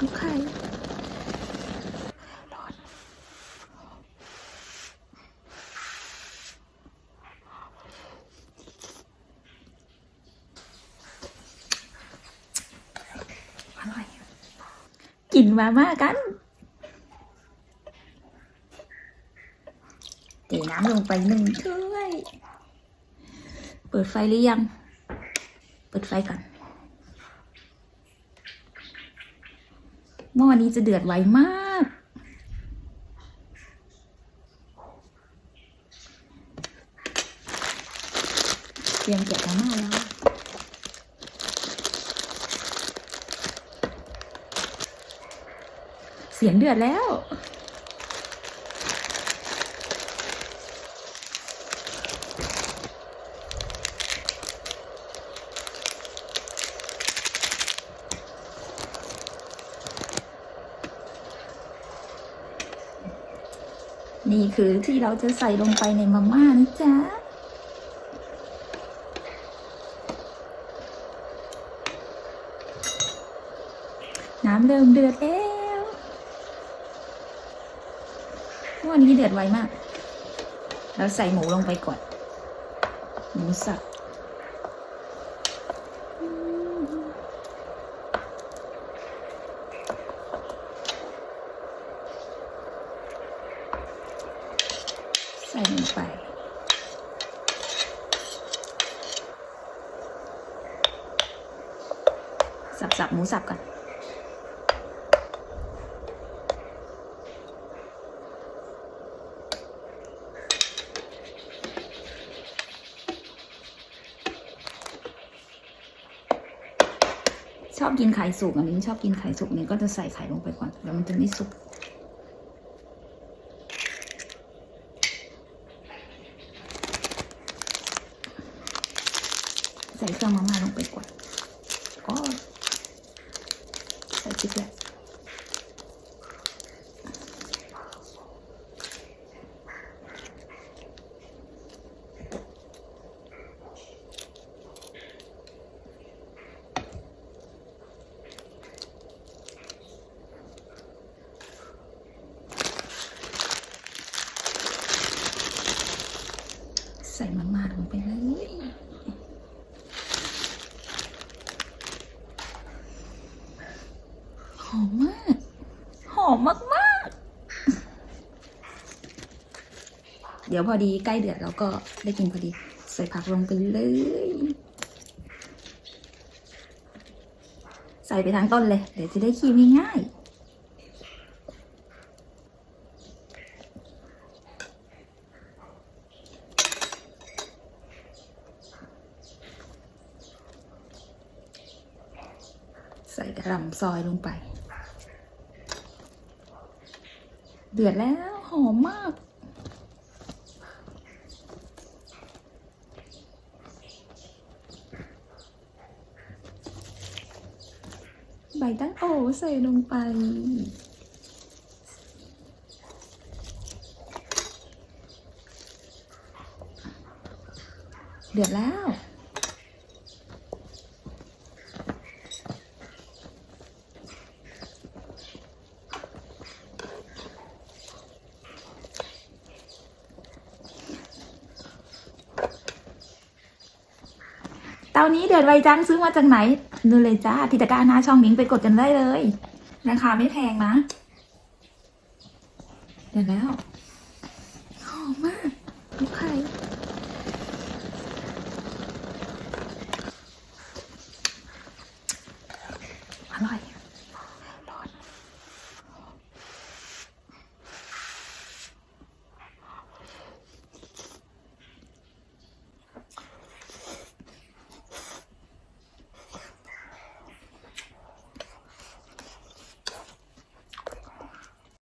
ลูกไข่ร้อนอร่อย กินมาม่ากันเทน้ำลงไปหนึ่งถ้วย เปิดไฟหรือยัง เปิดไฟก่อน หม้อนี้จะเดือดไวมาก เตรียมเก็บมาม่าแล้วเสียงเดือดแล้ว นี่คือที่เราจะใส่ลงไปในมาม่านะจ๊ะน้ำเริ่มเดือดแล้ววันนี้เดือดไวมาก เราใส่หมูลงไปก่อน หมูสับ ใส่ลงไป สับสับหมูสับก่อนชอบกินไข่สุกอันนี้ชอบกินไข่สุกนี่ก็จะใส่ไข่ลงไปก่อนแล้วมันจะไม่สุก ใส่เครื่องมาม่าลงไปก่อนก็ใส่พริกแล้วใส่มาม่าลงไปเลย หอมมาก หอมมากๆเดี๋ยวพอดีใกล้เดือดเราก็ได้กินพอดี ใส่ผักลงไปเลย ใส่ไปทั้งต้นเลย เดี๋ยวจะได้คีบง่ายใส่กระหล่ำซอยลงไป เดือดแล้ว หอมมาก ใบตั้งโอใส่ลงไป เดือดแล้ว ตานี้เดือดไวจังซื้อมาจากไหนดูเลยจ้าทิตะกาหน้าช่องนิ้งไปกดกันได้เลยราคาไม่แพงนะ เดี๋ยวแล้วหอมมากลูกไข่